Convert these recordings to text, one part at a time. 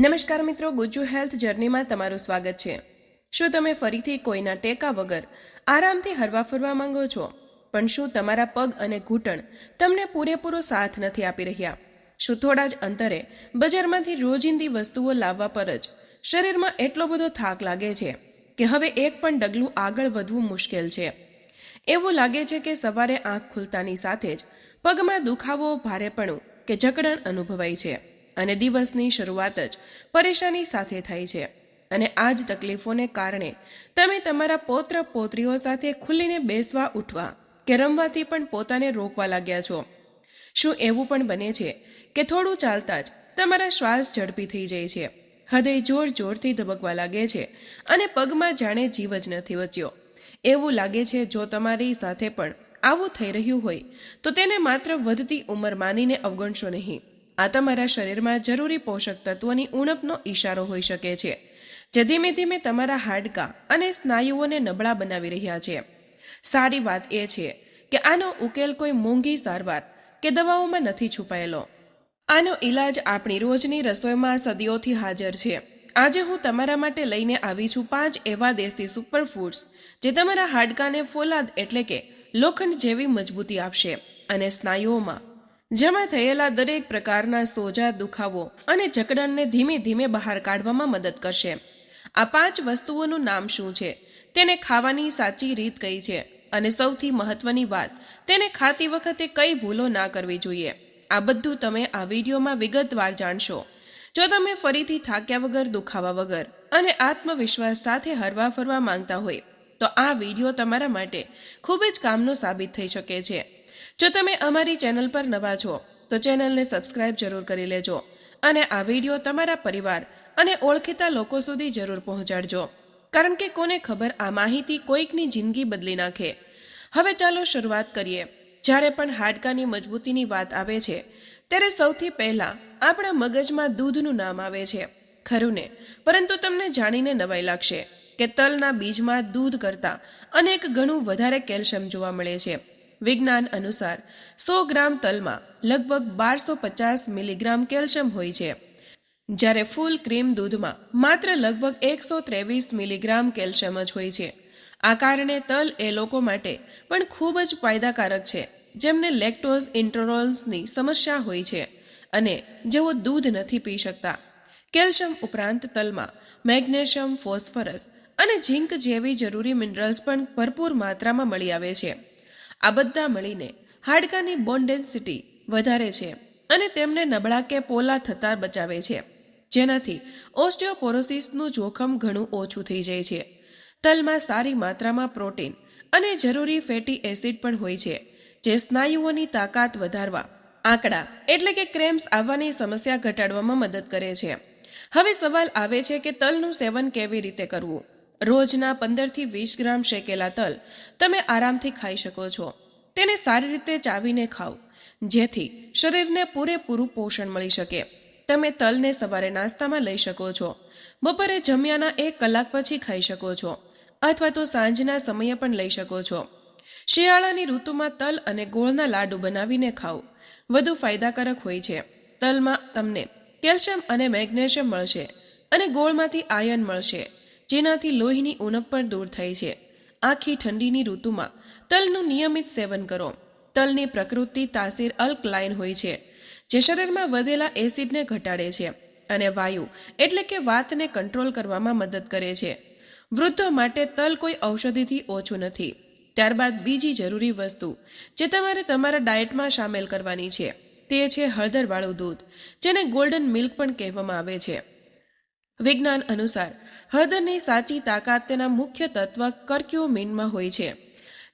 નમસ્કાર મિત્રો, ગુજ્જુ હેલ્થ જર્નીમાં તમારું સ્વાગત છે. શું તમે ફરીથી કોઈના ટેકા વગર આરામથી હરવા ફરવા માંગો છો? પણ શું તમારા પગ અને ઘૂંટણ તમને પૂરેપૂરો સાથ નથી આપી રહ્યા? શું થોડા જ અંતરે બજારમાંથી રોજિંદી વસ્તુઓ લાવવા પર જ શરીરમાં એટલો બધો થાક લાગે છે કે હવે એક પણ ડગલું આગળ વધવું મુશ્કેલ છે? એવું લાગે છે કે સવારે આંખ ખુલતાની સાથે જ પગમાં દુખાવો, ભારેપણું કે જકડણ અનુભવાય છે. અને દિવસની શરૂઆત જ પરેશાની સાથે થાય છે. અને આ જ તકલીફોને કારણે તમે તમારા પૌત્ર પૌત્રીઓ સાથે ખુલીને બેસવા, ઉઠવા કે રમવાથી પણ પોતાને રોકવા લાગ્યા છો. શું એવું પણ બને છે કે થોડું ચાલતા જ તમારા શ્વાસ ઝડપી થઈ જાય છે. હૃદય જોર જોરથી ધબકવા લાગે છે અને પગમાં જાણે જીવ જ નથી વચ્યો એવું લાગે છે જો તમારી સાથે પણ આવું થઈ રહ્યું હોય, તો તેને માત્ર વધતી ઉંમર માનીને અવગણશો નહીં. આ તમારા શરીરમાં જરૂરી પોષક તત્વોની ઉણપનો ઈશારો હોઈ શકે છે, જે ધીમે ધીમે તમારા હાડકાં અને સ્નાયુઓને નબળા બનાવી રહ્યા છે. સારી વાત એ છે કે આનો ઉકેલ કોઈ મોંઘી સારવાર કે દવાઓમાં નથી છુપાયેલો. આનો ઈલાજ આપણી રોજની રસોઈમાં સદીઓથી હાજર છે. આજે હું તમારા માટે લઈને આવી છું પાંચ એવા દેશી સુપર ફૂડ્સ જે તમારા હાડકાને ફોલાદ એટલે કે લોખંડ જેવી મજબૂતી આપશે અને સ્નાયુઓમાં જમા થયેલા દરેક પ્રકારના સોજા, દુખાવો અને જકડનને ધીમે ધીમે બહાર કાઢવામાં મદદ કરશે. આ પાંચ વસ્તુઓનું નામ શું છે? તેને ખાવાની સાચી રીત કઈ છે? અને સૌથી મહત્વની વાત, તેને ખાતી વખતે કઈ ભૂલો ના કરવી જોઈએ? આ બધું તમે આ વિડીયોમાં વિગતવાર જાણશો. જો તમે ફરીથી થાક્યા વગર, દુખાવા વગર અને આત્મવિશ્વાસ સાથે હરવા ફરવા માંગતા હોય, તો આ વીડિયો તમારા માટે ખૂબ જ કામનો સાબિત થઈ શકે છે. જો તમે અમારી ચેનલ પર નવા છો, તો ચેનલને સબસ્ક્રાઇબ જરૂર કરી લેજો અને આ વીડિયો તમારા પરિવાર અને ઓળખીતા લોકો સુધી જરૂર પહોંચાડજો. કારણ કે કોને ખબર આ માહિતી કોઈકની જિંદગી બદલી નાખે. હવે ચાલો શરૂઆત કરીએ. જ્યારે પણ હાડકાની મજબૂતીની વાત આવે છે, ત્યારે સૌથી પહેલાં આપણા મગજમાં દૂધનું નામ આવે છે. ખરું ને? પરંતુ તમને જાણીને નવાઈ લાગશે કે તલના બીજમાં દૂધ કરતાં અનેક ગણું વધારે કેલ્શિયમ જોવા મળે છે. વિજ્ઞાન અનુસાર સો ગ્રામ તલમાં લગભગ બારસો પચાસ મિલીગ્રામ કેલ્શિયમ હોય છે. જ્યારે ફૂલ ક્રીમ દૂધમાં માત્ર લગભગ એકસો ત્રેવીસ મિલીગ્રામ કેલ્શિયમ જ હોય છે. આ કારણે તલ એ લોકો માટે પણ ખૂબ જ ફાયદાકારક છે, જેમને લેક્ટોઝ ઇન્ટરોલ્સની સમસ્યા હોય છે અને જેઓ દૂધ નથી પી શકતા. કેલ્શિયમ ઉપરાંત તલમાં મેગ્નેશિયમ, ફોસ્ફરસ અને ઝીંક જેવી જરૂરી મિનરલ્સ પણ ભરપૂર માત્રામાં મળી આવે છે. આ બધા મળીને હાડકાની બોન ડેન્સિટી વધારે છે અને તેમને નબળા કે પોલા થતા બચાવે છે. જેનાથી ઓસ્ટિયોપોરોસિસનું જોખમ ઘણું ઓછું થઈ જાય છે. તલમાં સારી માત્રામાં પ્રોટીન અને જરૂરી ફેટી એસિડ પણ હોય છે, જે સ્નાયુઓની તાકાત વધારવા, આંકડા એટલે કે ક્રેમ્સ આવવાની સમસ્યા ઘટાડવામાં મદદ કરે છે. હવે સવાલ આવે છે કે તલનું સેવન કેવી રીતે કરવું? રોજના પંદરથી વીસ ગ્રામ શેકેલા તલ તમે આરામથી ખાઈ શકો છો. તેને સારી રીતે ચાવીને ખાઓ, જેથી શરીરને પૂરેપૂરું પોષણ મળી શકે. તમે તલને સવારે નાસ્તામાં લઈ શકો છો, બપોરે જમ્યાના એક કલાક પછી ખાઈ શકો છો, અથવા તો સાંજના સમયે પણ લઈ શકો છો. શિયાળાની ઋતુમાં તલ અને ગોળના લાડુ બનાવીને ખાઓ, વધુ ફાયદાકારક હોય છે. તલમાં તમને કેલ્શિયમ અને મેગ્નેશિયમ મળશે અને ગોળમાંથી આયર્ન મળશે. જેનાથી લોહીની ઉણપ પણ દૂર થાય છે. આખી ઠંડીની ઋતુમાં તલનું નિયમિત સેવન કરો. તલની પ્રકૃતિ તાસીર અલ્કલાઇન હોય છે, જે શરીરમાં વધેલા એસિડને ઘટાડે છે અને વાયુ એટલે કે વાતને કંટ્રોલ કરવામાં મદદ કરે છે. વૃદ્ધો માટે તલ કોઈ ઔષધિથી ઓછું નથી. ત્યારબાદ બીજી જરૂરી વસ્તુ જે તમારે તમારા ડાયટમાં સામેલ કરવાની છે, તે છે હળદરવાળું દૂધ, જેને ગોલ્ડન મિલ્ક પણ કહેવામાં આવે છે. વિજ્ઞાન અનુસાર હળદરની સાચી તાકાત તેના મુખ્ય તત્વ કર્ક્યુમિનમાં હોય છે,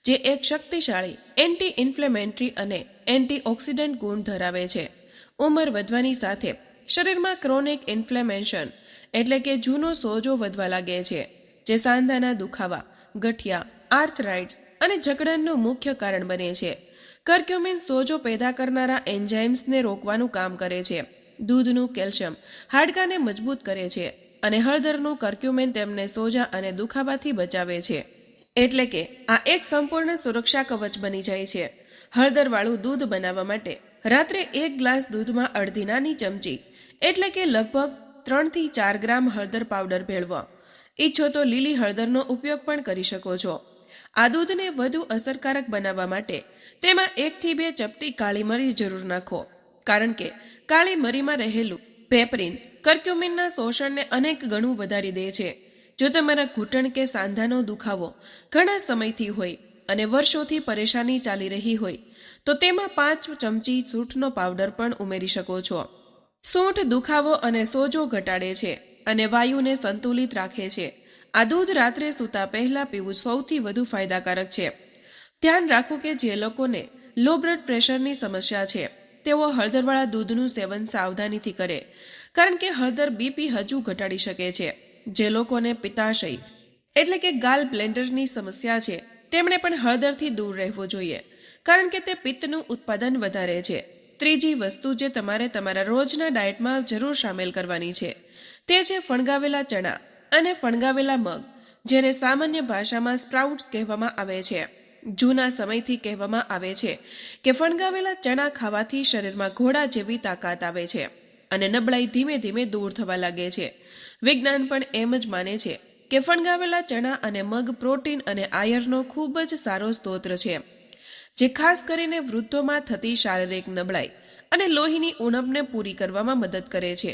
જે એક શક્તિશાળી એન્ટી ઇન્ફ્લેમેટરી અને એન્ટીઓક્સિડન્ટ ગુણ ધરાવે છે. ઉંમર વધવાની સાથે શરીરમાં ક્રોનિક ઇન્ફ્લેમેશન એટલે કે જૂનો સોજો વધવા લાગે છે, જે સાંધાના દુખાવા, ગઠિયા, આર્થરાઇટ્સ અને જકડનનું મુખ્ય કારણ બને છે. કર્ક્યુમિન સોજો પેદા કરનારા એન્ઝાઇમ્સને રોકવાનું કામ કરે છે. દૂધનું કેલ્શિયમ હાડકાને મજબૂત કરે છે અને હળદરનું કર્ક્યુમિન તેમને સોજા અને દુખાવાથી બચાવે છે. એટલે કે, આ એક સંપૂર્ણ સુરક્ષા કવચ બની જાય છે. હળદરવાળું દૂધ બનાવવા માટે રાત્રે એક ગ્લાસ દૂધમાં અડધી નાની ચમચી, એટલે કે લગભગ ત્રણથી ચાર ગ્રામ હળદર પાવડર ભેળવો. ઈચ્છો તો લીલી હળદરનો ઉપયોગ પણ કરી શકો છો. આ દૂધને વધુ અસરકારક બનાવવા માટે તેમાં એકથી બે ચપટી કાળી મરી જરૂર નાખો. કારણ કે, કાળી મરીમાં રહેલું પેપરિન કર્ક્યુમિનના શોષણને અનેક ગણું વધારી દે છે. જો તમારા ઘૂંટણ કે સાંધાનો દુખાવો ઘણા સમયથી હોય અને વર્ષોથી પરેશાની ચાલી રહી હોય, તો તેમાં પાંચ ચમચી સૂંઠનો પાવડર પણ ઉમેરી શકો છો. સૂંઠ દુખાવો અને સોજો ઘટાડે છે અને વાયુને સંતુલિત રાખે છે. આ દૂધ રાત્રે સૂતા પહેલા પીવું સૌથી વધુ ફાયદાકારક છે. ધ્યાન રાખો કે જે લોકોને લો બ્લડ પ્રેશરની સમસ્યા છે તેઓ હળદરવાળા દૂધનું સેવન સાવધાનીથી કરે, કારણ કે હળદર બીપી હજુ ઘટાડી શકે છે. જે લોકોને પિત્તાશય એટલે કે ગાલ બ્લેન્ડરની સમસ્યા છે, તેમણે પણ હળદરથી દૂર રહેવું જોઈએ, કારણ કે તે પિત્તનું ઉત્પાદન વધારે છે. ત્રીજી વસ્તુ જે તમારે તમારા રોજના ડાયટમાં જરૂર સામેલ કરવાની છે, તે છે ફણગાવેલા ચણા અને ફણગાવેલા મગ, જેને સામાન્ય ભાષામાં સ્પ્રાઉટ્સ કહેવામાં આવે છે. જૂના સમયથી કહેવામાં આવે છે કે ફણગાવેલા ચણા ખાવાથી શરીરમાં ઘોડા જેવી તાકાત આવે છે અને નબળાઈ ધીમે ધીમે દૂર થવા લાગે છે. વિજ્ઞાન પણ એમ જ માને છે કે ફણગાવેલા ચણા અને મગ પ્રોટીન અને આયર્નનો ખૂબ જ સારો સ્ત્રોત છે, જે ખાસ કરીને વૃદ્ધોમાં થતી શારીરિક નબળાઈ અને લોહીની ઉણપને પૂરી કરવામાં મદદ કરે છે.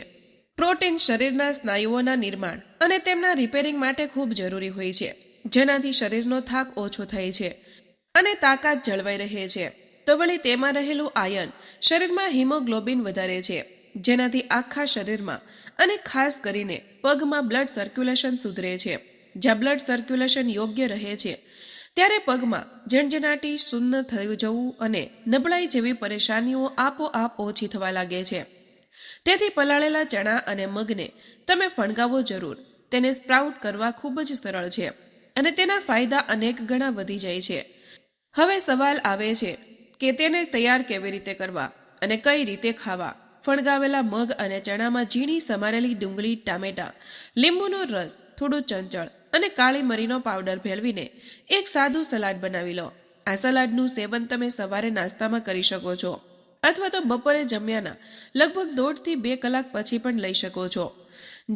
પ્રોટીન શરીરના સ્નાયુઓના નિર્માણ અને તેમના રિપેરિંગ માટે ખૂબ જરૂરી હોય છે, જેનાથી શરીરનો થાક ઓછો થાય છે અને તાકાત જળવાઈ રહે છે. તો વળી તેમાં રહેલું આયન શરીરમાં હિમોગ્લોબિન વધારે છે, જેનાથી આખા શરીરમાં અને ખાસ કરીને પગમાં બ્લડ સર્ક્યુલેશન સુધરે છે. જ્યાં બ્લડ સર્ક્યુલેશન યોગ્ય રહે છે, ત્યારે પગમાં જણજણાટી શૂન્ય થયું જવું અને નબળાઈ જેવી પરેશાનીઓ આપોઆપ ઓછી થવા લાગે છે. તેથી પલાળેલા ચણા અને મગને તમે ફણગાવો જરૂર. તેને સ્પ્રાઉટ કરવા ખૂબ જ સરળ છે અને તેના ફાયદા અનેક ગણા વધી જાય છે. હવે સવાલ આવે છે કે તેને તૈયાર કેવી રીતે કરવા અને કઈ રીતે ખાવા? ફણગાવેલા મગ અને ચણામાં ઝીણી સમારેલી ડુંગળી, ટામેટા, લીંબુનો રસ, થોડું ચંચળ અને કાળી મરીનો પાવડર ભેળવીને એક સાદું સલાડ બનાવી લો. આ સલાડનું સેવન તમે સવારે નાસ્તામાં કરી શકો છો અથવા તો બપોરે જમ્યાના લગભગ દોઢથી બે કલાક પછી પણ લઈ શકો છો.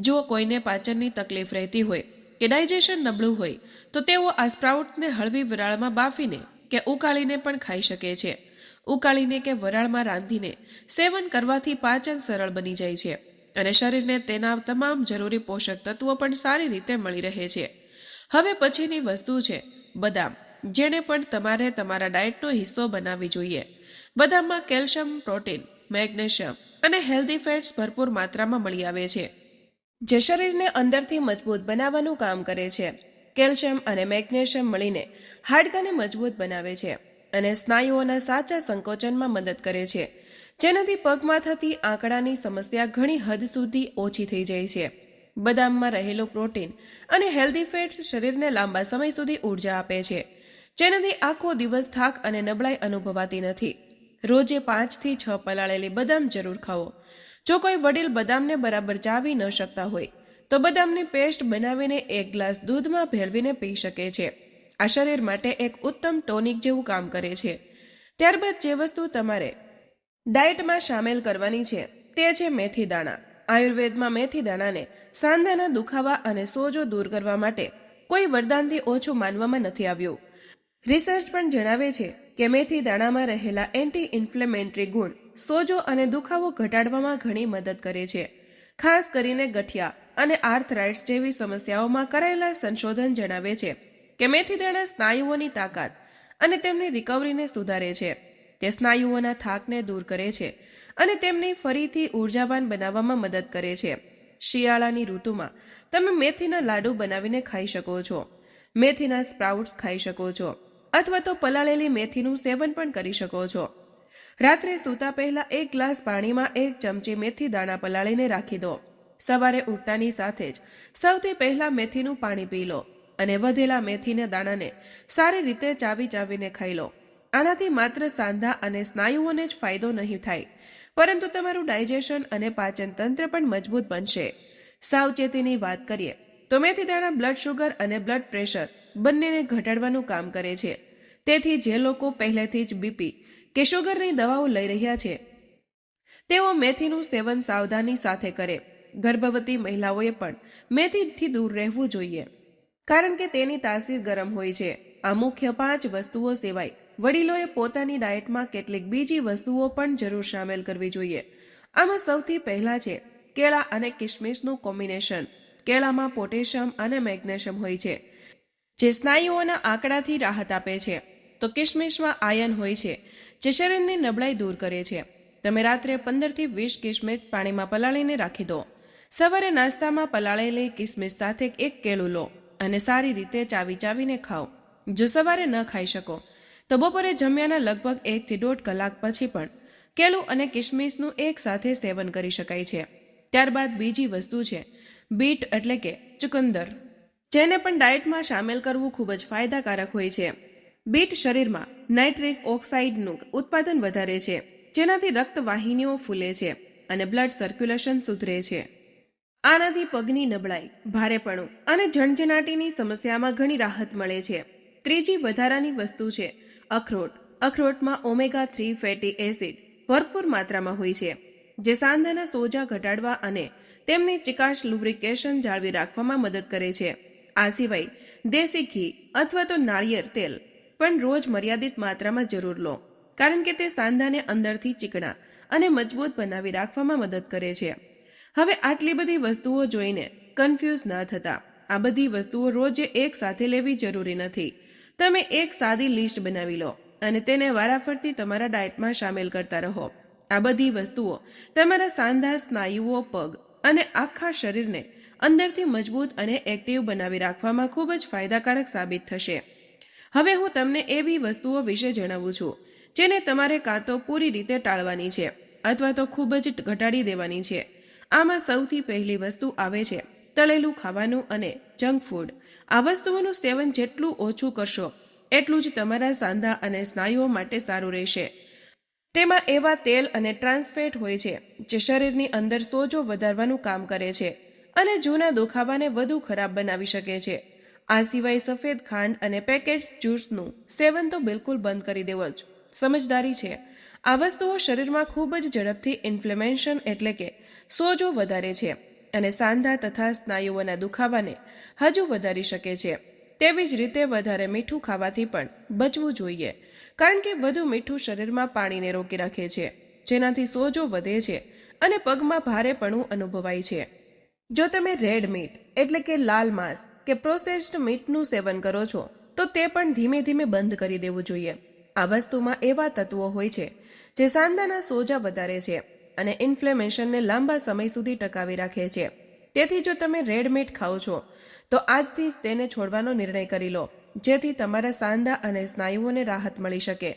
જો કોઈને પાચનની તકલીફ રહેતી હોય કે ડાયજેશન નબળું હોય, તો તેઓ આ સ્પ્રાઉટને હળવી વરાળમાં બાફીને કે ઉકાળીને પણ ખાઈ શકે છે. ઉકાળીને કે વરાળમાં રાંધીને સેવન કરવાથી પાચન સરળ બની જાય છે અને શરીરને તેના તમામ જરૂરી પોષક તત્વો પણ સારી રીતે મળી રહે છે. હવે પછીની વસ્તુ છે બદામ જેને પણ તમારે તમારા ડાયટનો હિસ્સો બનાવવી જોઈએ. બદામમાં કેલ્શિયમ, પ્રોટીન, મેગ્નેશિયમ અને હેલ્ધી ફેટ્સ ભરપૂર માત્રામાં મળી આવે છે, જે શરીરને અંદરથી મજબૂત બનાવવાનું કામ કરે છે. કેલ્શિયમ અને મેગ્નેશિયમ મળીને હાડકાને મજબૂત બનાવે છે અને સ્નાયુઓના સાચા સંકોચનમાં મદદ કરે છે. જેનાથી પગમાં થતી આંકડાની સમસ્યા ઘણી હદ સુધી ઓછી થઈ જાય છે. બદામમાં રહેલું પ્રોટીન અને હેલ્ધી ફેટ્સ શરીરને લાંબા સમય સુધી ઊર્જા આપે છે. જેનાથી આખો દિવસ થાક અને નબળાઈ અનુભવાતી નથી. રોજે પાંચથી છ પલાળેલી બદામ જરૂર ખાઓ. જો કોઈ વડીલ બદામને બરાબર ચાવી ન શકતા હોય તો બદામની પેસ્ટ બનાવીને એક ગ્લાસ દૂધમાં ભેળવીને પી શકે છે. આ શરીર માટે એક ઉત્તમ ટોનિક જેવું કામ કરે છે. ત્યારબાદ જે વસ્તુ તમારે ડાયટમાં સામેલ કરવાની છે, તે છે મેથી દાણા. આયુર્વેદમાં મેથી દાણાને સાંધાના દુખાવા અને સોજો દૂર કરવા માટે કોઈ વરદાનથી ઓછું માનવામાં નથી આવ્યું. રિસર્ચ પણ જણાવે છે કે મેથી દાણામાં રહેલા એન્ટી ઇન્ફ્લેમેટરી ગુણ સોજો અને દુખાવો ઘટાડવામાં ઘણી મદદ કરે છે. ખાસ કરીને ગઠિયા અને આર્થરાઇટ્સ જેવી સમસ્યાઓમાં કરાયેલા સંશોધન જણાવે છે કે મેથી દાણા સ્નાયુઓની તાકાત અને તેમની રિકવરીને સુધારે છે. તે સ્નાયુઓના થાકને દૂર કરે છે અને તેમને ફરીથી ઉર્જાવાન બનાવવામાં મદદ કરે છે. શિયાળાની ઋતુમાં તમે મેથીના લાડુ બનાવીને ખાઈ શકો છો. મેથીના સ્પ્રાઉટ્સ ખાઈ શકો છો. અથવા તો પલાળેલી મેથીનું સેવન પણ કરી શકો છો. રાત્રે સૂતા પહેલા એક ગ્લાસ પાણીમાં એક ચમચી મેથી દાણા પલાળીને રાખી દો. સવારે ઉઠતાની સાથે જ સૌથી પહેલા મેથીનું પાણી પી લો અને વધેલા મેથીના દાણાને સારી રીતે ચાવી ચાવીને ખાઈ લો. આનાથી માત્ર સાંધા અને સ્નાયુઓને જ ફાયદો નહીં થાય. પરંતુ તમારું ડાયજેશન અને પાચન તંત્ર પણ મજબૂત બનશે. સાવચેતીની વાત કરીએ, તો મેથી દાણા બ્લડ શુગર અને બ્લડ પ્રેશર બંનેને ઘટાડવાનું કામ કરે છે. તેથી જે લોકો પહેલેથી જ બીપી કે શુગરની દવાઓ લઈ રહ્યા છે. તેઓ મેથીનું સેવન સાવધાની સાથે કરે. ગર્ભવતી મહિલાઓએ પણ મેથીથી દૂર રહેવું જોઈએ. કારણ કે તેની તાસીર ગરમ હોય છે. આ મુખ્ય પાંચ વસ્તુઓ સિવાય વડીલોએ પોતાની ડાયટમાં કેટલીક બીજી વસ્તુઓ પણ જરૂર સામેલ કરવી જોઈએ. આમાં સૌથી પહેલા છે, કેળા અને કિશમિશનું કોમ્બિનેશન. કેળામાં પોટેશિયમ અને મેગ્નેશિયમ હોય છે, જે સ્નાયુઓના આંકડાથી રાહત આપે છે. તો કિશમિશમાં આયન હોય છે જે શરીરની નબળાઈ દૂર કરે છે. તમે રાત્રે પંદરથી વીસ કિસમિસ પાણીમાં પલાળીને રાખી દો. સવારે નાસ્તામાં પલાળેલી કિસમિસ સાથે એક કેળું લો અને સારી રીતે ચાવી ચાવીને ખાઓ. જો સવારે ન ખાઈ શકો, તો બપોરે જમ્યાના લગભગ એકથી દોઢ કલાક પછી પણ કેળું અને કિસમિસનું એક સાથે સેવન કરી શકાય છે. ત્યારબાદ બીજી વસ્તુ છે, બીટ એટલે કે ચુકંદર. જેને પણ ડાયટમાં સામેલ કરવું ખૂબ જ ફાયદાકારક હોય છે. બીટ શરીરમાં નાઇટ્રિક ઓક્સાઇડનું ઉત્પાદન વધારે છે, જેનાથી રક્તવાહિનીઓ ફૂલે છે અને બ્લડ સર્ક્યુલેશન સુધરે છે. આનાથી પગની નબળાઈ, ભારેપણું અને જણજનાટીની સમસ્યામાં ઘણી રાહત મળે છે. ત્રીજી વધારાની વસ્તુ છે, અખરોટ. અખરોટમાં ઓમેગા થ્રી ફેટી એસિડ ભરપૂર માત્રામાં હોય છે, જે સાંધાના સોજા ઘટાડવા અને તેમની ચિકાશ લુબ્રિકેશન જાળવી રાખવામાં મદદ કરે છે. આ સિવાય દેશી ઘી અથવા તો નાળિયેર તેલ પણ રોજ મર્યાદિત માત્રામાં જરૂર લો, કારણ કે તે સાંધાને અંદરથી ચીકણા અને મજબૂત બનાવી રાખવામાં મદદ કરે છે. હવે આટલી બધી વસ્તુઓ જોઈને કન્ફ્યુઝ ના થતા. આ બધી વસ્તુઓ રોજ એક સાથે લેવી જરૂરી નથી. તમે એક સાદી લિસ્ટ બનાવી લો અને તેને વારાફરતી તમારા ડાયટમાં સામેલ કરતા રહો. આ બધી વસ્તુઓ તમારા સાંધા સ્નાયુઓ, પગ અને આખા શરીરને અંદરથી મજબૂત અને એક્ટિવ બનાવી રાખવામાં ખૂબ જ ફાયદાકારક સાબિત થશે. હવે હું તમને એવી વસ્તુઓ વિશે જણાવું છું, જેને તમારે કાં તો પૂરી રીતે ટાળવાની છે, અથવા તો ખૂબ જ ઘટાડી દેવાની છે. આમાં સૌથી પહેલી વસ્તુ આવે છે, તળેલું ખાવાનું અને જંક ફૂડ. આ વસ્તુઓનું સેવન જેટલું ઓછું કરશો, એટલું જ તમારા સાંધા અને સ્નાયુઓ માટે સારું રહેશે. તેમાં એવા તેલ અને ટ્રાન્સફેટ હોય છે, જે શરીરની અંદર સોજો વધારવાનું કામ કરે છે, અને જૂના દુખાવાને વધુ ખરાબ બનાવી શકે છે. આ સિવાય સફેદ ખાંડ અને પેકેટ્સ જ્યુસનું સેવન તો બિલકુલ બંધ કરી દેવો જ. સમજદારી છે. આ વસ્તુઓ શરીરમાં ખૂબ જ ઝડપથી ઇન્ફ્લેમેશન એટલે કે સોજો વધારે છે અને સાંધા તથા સ્નાયુઓના દુખાવાને હજુ વધારી શકે છે. તેવી જ રીતે વધારે મીઠું ખાવાથી પણ બચવું જોઈએ. કારણ કે વધુ મીઠું શરીરમાં પાણીને રોકી રાખે છે. જેનાથી સોજો વધે છે અને પગમાં ભારેપણું અનુભવાય છે. જો તમે રેડ મીટ એટલે કે લાલ માંસ કે પ્રોસેસ્ડ મીટનું સેવન કરો છો, તો તે પણ ધીમે ધીમે બંધ કરી દેવું જોઈએ. આ વસ્તુમાં એવા તત્વો હોય છે, જે સાંધાના સોજા વધારે છે અને ઇન્ફ્લેમેશનને લાંબા સમય સુધી ટકાવી રાખે છે. તેથી જો તમે રેડ મીટ ખાઓ છો, તો આજથી જ તેને છોડવાનો નિર્ણય કરી લો, જેથી તમારા સાંધા અને સ્નાયુઓને રાહત મળી શકે.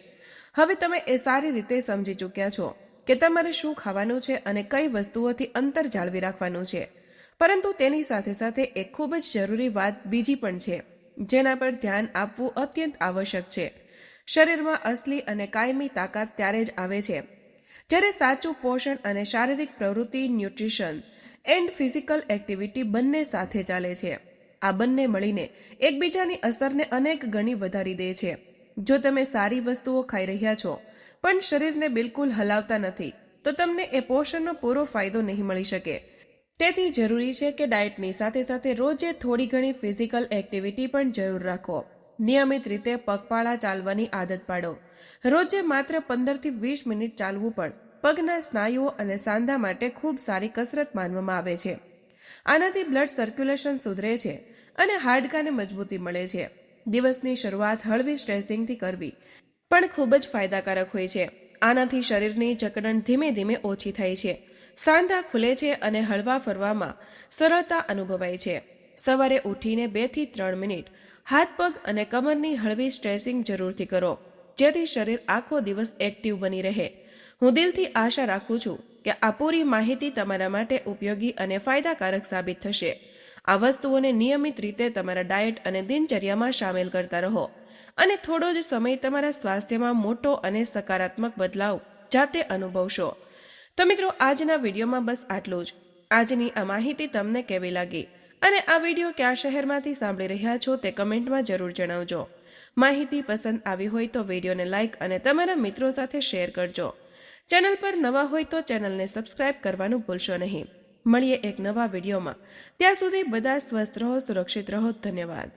હવે તમે એ સારી રીતે સમજી ચૂક્યા છો કે તમારે શું ખાવાનું છે અને કઈ વસ્તુઓથી અંતર જાળવી રાખવાનું છે. પરંતુ તેની સાથે સાથે એક ખૂબ જ જરૂરી વાત બીજી પણ છે, જેના પર ધ્યાન આપવું અત્યંત આવશ્યક છે. શરીરમાં અસલી અને કાયમી તાકાત ત્યારે જ આવે છે. જ્યારે સાચું પોષણ અને શારીરિક પ્રવૃત્તિ, ન્યુટ્રિશન એન્ડ ફિઝિકલ એક્ટિવિટી બંને સાથે ચાલે છે. આ બંને મળીને એકબીજાની અસરને અનેક ગણી વધારી દે છે. જો તમે સારી વસ્તુઓ ખાઈ રહ્યા છો, પણ શરીરને બિલકુલ હલાવતા નથી, તો તમને એ પોષણનો પૂરો ફાયદો નહીં મળી શકે. તેથી જરૂરી છે કે ડાયટની સાથે સાથે રોજે થોડી ઘણી ફિઝિકલ એક્ટિવિટી પણ જરૂર રાખો. નિયમિત રીતે પગપાળા ચાલવાની આદત પાડો. રોજે માત્ર પંદરથી વીસ મિનિટ ચાલવું પણ પગના સ્નાયુઓ અને સાંધા માટે ખૂબ સારી કસરત માનવામાં આવે છે. આનાથી બ્લડ સર્ક્યુલેશન સુધરે છે અને હાડકાને મજબૂતી મળે છે. દિવસની શરૂઆત હળવી સ્ટ્રેસિંગથી કરવી પણ ખૂબ જ ફાયદાકારક હોય છે. આનાથી શરીરની જકડણ ધીમે ધીમે ઓછી થાય છે. સાંધા ખુલે છે અને હળવા ફરવામાં સરળતા અનુભવાય છે. સવારે ઉઠીને બેથી ત્રણ મિનિટ હાથ પગ અને કમરની હળવી સ્ટ્રેસિંગ જરૂરથી કરો, જેથી શરીર આખો દિવસ એક્ટિવ બની રહે. હું દિલથી આશા રાખું છું કે આ પૂરી માહિતી તમારા માટે ઉપયોગી અને ફાયદાકારક સાબિત થશે. આ વસ્તુઓને નિયમિત રીતે તમારા ડાયટ અને દિનચર્યામાં સામેલ કરતા રહો અને થોડો જ સમય તમારા સ્વાસ્થ્યમાં મોટો અને સકારાત્મક બદલાવ જાતે અનુભવશો. તો મિત્રો, આજના વિડીયોમાં બસ આટલું જ. આજની આ માહિતી તમને કેવી લાગી? અને આ વીડિયો કયા શહેરમાંથી સાંભળી રહ્યા છો તે કમેન્ટમાં જરૂર જણાવજો. માહિતી પસંદ આવી હોય તો વિડીયોને લાઇક અને તમારા મિત્રો સાથે શેર કરજો. ચેનલ પર નવા હોય તો ચેનલને સબસ્ક્રાઇબ કરવાનું ભૂલશો નહીં. મળીએ એક નવા વિડીયોમાં. ત્યાં સુધી બધા સ્વસ્થ રહો, સુરક્ષિત રહો. ધન્યવાદ.